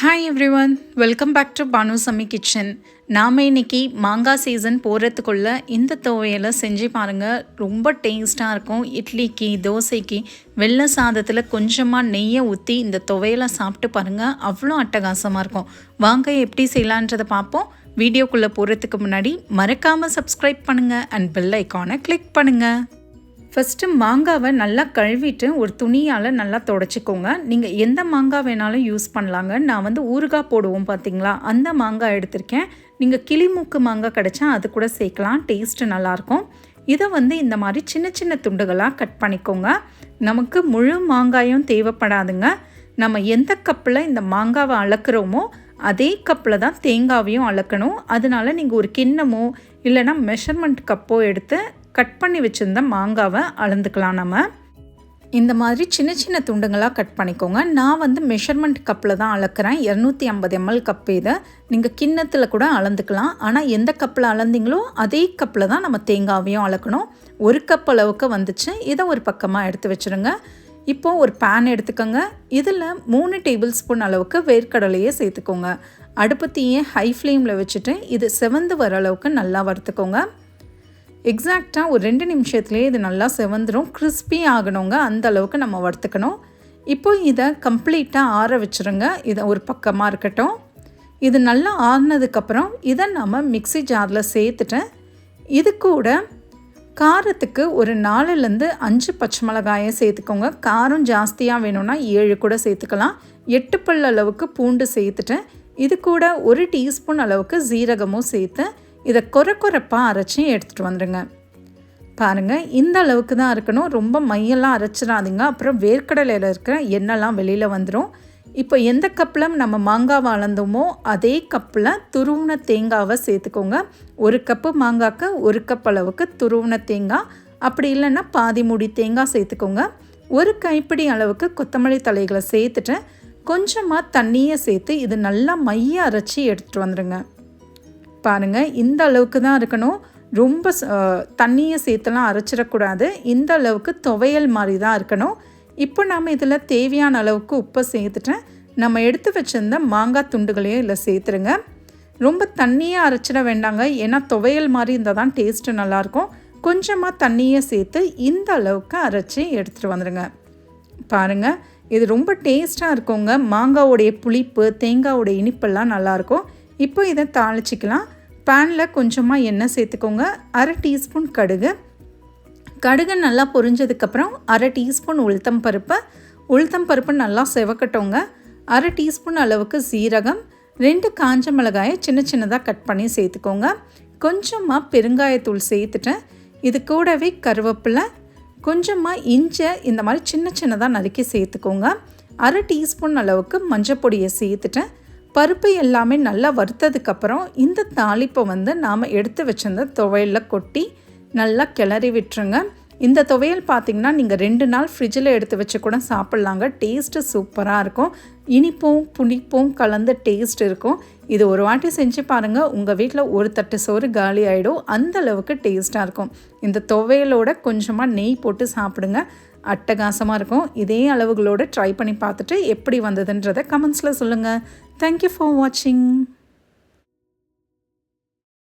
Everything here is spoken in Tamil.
Hi everyone welcome back to Banu kitchen நாம் இன்னைக்கு மாங்காய் சீசன் போகிறதுக்குள்ள இந்த துவையலை செஞ்சு பாருங்கள் ரொம்ப டேஸ்ட்டாக இருக்கும். இட்லிக்கு தோசைக்கு வெள்ளை சாதத்தில் கொஞ்சமாக நெய்யை ஊற்றி இந்த துவையலை சாப்பிட்டு பாருங்கள் அவ்வளோ அட்டகாசமாக இருக்கும். வாங்க எப்படி செய்யலான்றதை பார்ப்போம். வீடியோக்குள்ளே போகிறதுக்கு முன்னாடி மறக்காமல் சப்ஸ்கிரைப் பண்ணுங்கள் அண்ட் பெல் ஐக்கானை கிளிக் பண்ணுங்கள் ஃபஸ்ட்டு மாங்காவை நல்லா கழுவிட்டு ஒரு துணியால் நல்லா தொடச்சிக்கோங்க. நீங்கள் எந்த மாங்காய் வேணாலும் யூஸ் பண்ணலாங்க. நான் வந்து ஊறுகாய் போடுவோம் பார்த்தீங்களா அந்த மாங்காய் எடுத்திருக்கேன். நீங்கள் கிளிமூக்கு மாங்காய் கிடச்சா அது கூட சேர்க்கலாம். டேஸ்ட்டு நல்லாயிருக்கும். இதை வந்து இந்த மாதிரி சின்ன சின்ன துண்டுகளாக கட் பண்ணிக்கோங்க. நமக்கு முழு மாங்காயும் தேவைப்படாதுங்க. நம்ம எந்த கப்பில் இந்த மாங்காவை அளக்குறோமோ அதே கப்பில் தான் தேங்காவையும் அளக்கணும். அதனால் நீங்கள் ஒரு கிண்ணமோ இல்லைனா மெஷர்மெண்ட் கப்போ எடுத்து கட் பண்ணி வச்சுருந்த மாங்காவை அளந்துக்கலாம் நம்ம. இந்த மாதிரி சின்ன சின்ன துண்டுங்களாக கட் பண்ணிக்கோங்க. நான் வந்து மெஷர்மெண்ட் கப்பில் தான் அளக்குறேன். இரநூத்தி ஐம்பது எம்எல் கப் இதை. நீங்கள் கிண்ணத்தில் கூட அளந்துக்கலாம். ஆனால் எந்த கப்பில் அளந்தீங்களோ அதே கப்பில் தான் நம்ம தேங்காவையும் அளக்கணும். ஒரு கப் அளவுக்கு வந்துச்சு. இதை ஒரு பக்கமாக எடுத்து வச்சுருங்க. இப்போது ஒரு பேன் எடுத்துக்கோங்க. இதில் மூணு டேபிள் ஸ்பூன் அளவுக்கு வேர்க்கடலையே சேர்த்துக்கோங்க. அடுப்பத்தையே ஹை ஃப்ளேமில் வச்சுட்டு இது செவந்து வர அளவுக்கு நல்லா வறுத்துக்கோங்க. எக்ஸாக்டாக ஒரு ரெண்டு நிமிஷத்துலேயே இது நல்லா செவந்துடும் கிறிஸ்பி ஆகணுங்க. அந்த அளவுக்கு நம்ம வறுத்துக்கணும். இப்போ இதை கம்ப்ளீட்டாக ஆற வச்சுருங்க. இதை ஒரு பக்கமாக இருக்கட்டும். இது நல்லா ஆறினதுக்கப்புறம் இதை நம்ம மிக்சி ஜாரில் சேர்த்துட்டேன். இது கூட காரத்துக்கு ஒரு நாலுலேருந்து அஞ்சு பச்சை மிளகாயை சேர்த்துக்கோங்க. காரம் ஜாஸ்தியாக வேணும்னா ஏழு கூட சேர்த்துக்கலாம். எட்டு பல் அளவுக்கு பூண்டு சேர்த்துட்டேன். இது கூட ஒரு டீஸ்பூன் அளவுக்கு ஜீரகமும் சேர்த்தேன் இதை குறை குறைப்பாக அரைச்சி எடுத்துகிட்டு வந்துடுங்க பாருங்கள் இந்த அளவுக்கு தான் இருக்கணும். ரொம்ப மையெல்லாம் அரைச்சிடாதீங்க. அப்புறம் வேர்க்கடலையில் இருக்கிற எண்ணெய்லாம் வெளியில் வந்துடும் இப்போ எந்த கப்பில் நம்ம மாங்காவை வளர்ந்தோமோ அதே கப்பில் துருவின தேங்காவை சேர்த்துக்கோங்க. ஒரு கப்பு மாங்காய்க்கு ஒரு கப் அளவுக்கு துருவின தேங்காய். அப்படி இல்லைன்னா பாதி மூடி தேங்காய் சேர்த்துக்கோங்க. ஒரு கைப்பிடி அளவுக்கு கொத்தமல்லி தலைகளை சேர்த்துட்டு கொஞ்சமாக தண்ணியை சேர்த்து இது நல்லா மைய அரைச்சி எடுத்துகிட்டு வந்துடுங்க பாருங்கள் இந்த அளவுக்கு தான் இருக்கணும். ரொம்ப தண்ணியை சேர்த்துலாம் அரைச்சிடக்கூடாது. இந்த அளவுக்கு துவையல் மாதிரி தான் இருக்கணும். இப்போ நாம் இதில் தேவையான அளவுக்கு உப்பை சேர்த்துட்டேன். நம்ம எடுத்து வச்சிருந்த மாங்காய் துண்டுகளையும் இதில் சேர்த்துருங்க. ரொம்ப தண்ணியை அரைச்சிட வேண்டாங்க. ஏன்னா துவையல் மாதிரி இருந்தால் தான் டேஸ்ட்டு நல்லாயிருக்கும். கொஞ்சமாக தண்ணியை சேர்த்து இந்த அளவுக்கு அரைச்சி எடுத்துகிட்டு வந்துடுங்க பாருங்கள் இது ரொம்ப டேஸ்ட்டாக இருக்குங்க. மாங்காவோடைய புளிப்பு தேங்காவோடைய இனிப்பெல்லாம் நல்லாயிருக்கும். இப்போ இதை தாளிச்சிக்கலாம். பேனில் கொஞ்சமாக எண்ணெய் சேர்த்துக்கோங்க. அரை டீஸ்பூன் கடுகு. கடுகு நல்லா பொரிஞ்சதுக்கப்புறம் அரை டீஸ்பூன் உளுத்தம் பருப்பு. உளுத்தம் பருப்பு நல்லா செவக்கட்டோங்க. அரை டீஸ்பூன் அளவுக்கு சீரகம். ரெண்டு காஞ்ச மிளகாயை சின்ன சின்னதாக கட் பண்ணி சேர்த்துக்கோங்க. கொஞ்சமாக பெருங்காயத்தூள் சேர்த்துட்டேன் இது கூடவே கருவேப்பிலை கொஞ்சமாக இஞ்சை இந்த மாதிரி சின்ன சின்னதாக நறுக்கி சேர்த்துக்கோங்க. அரை டீஸ்பூன் அளவுக்கு மஞ்சள் பொடியை சேர்த்துட்டேன் பருப்பு எல்லாமே நல்லா வறுத்ததுக்கப்புறம் இந்த தாளிப்பை வந்து நாம் எடுத்து வச்சிருந்த துவையலில் கொட்டி நல்லா கிளறி விட்டுருங்க. இந்த துவையல் பார்த்திங்கன்னா நீங்கள் ரெண்டு நாள் ஃப்ரிட்ஜில் எடுத்து வச்சு கூட சாப்பிட்லாங்க. டேஸ்ட்டு சூப்பராக இருக்கும். இனிப்பும் புளிப்பும் கலந்த டேஸ்ட் இருக்கும். இது ஒரு வாட்டி செஞ்சு பாருங்கள் உங்கள் வீட்டில் ஒரு தட்டு சோறு காலி ஆகிடும் அந்த அளவுக்கு டேஸ்ட்டாக இருக்கும். இந்த துவையலோட கொஞ்சமாக நெய் போட்டு சாப்பிடுங்க. அட்டகாசமாக இருக்கும். இதே அளவுகளோடு ட்ரை பண்ணி பார்த்துட்டு எப்படி வந்ததுன்றதை கமெண்ட்ஸில் சொல்லுங்கள் தேங்க்யூ ஃபார் வாட்சிங்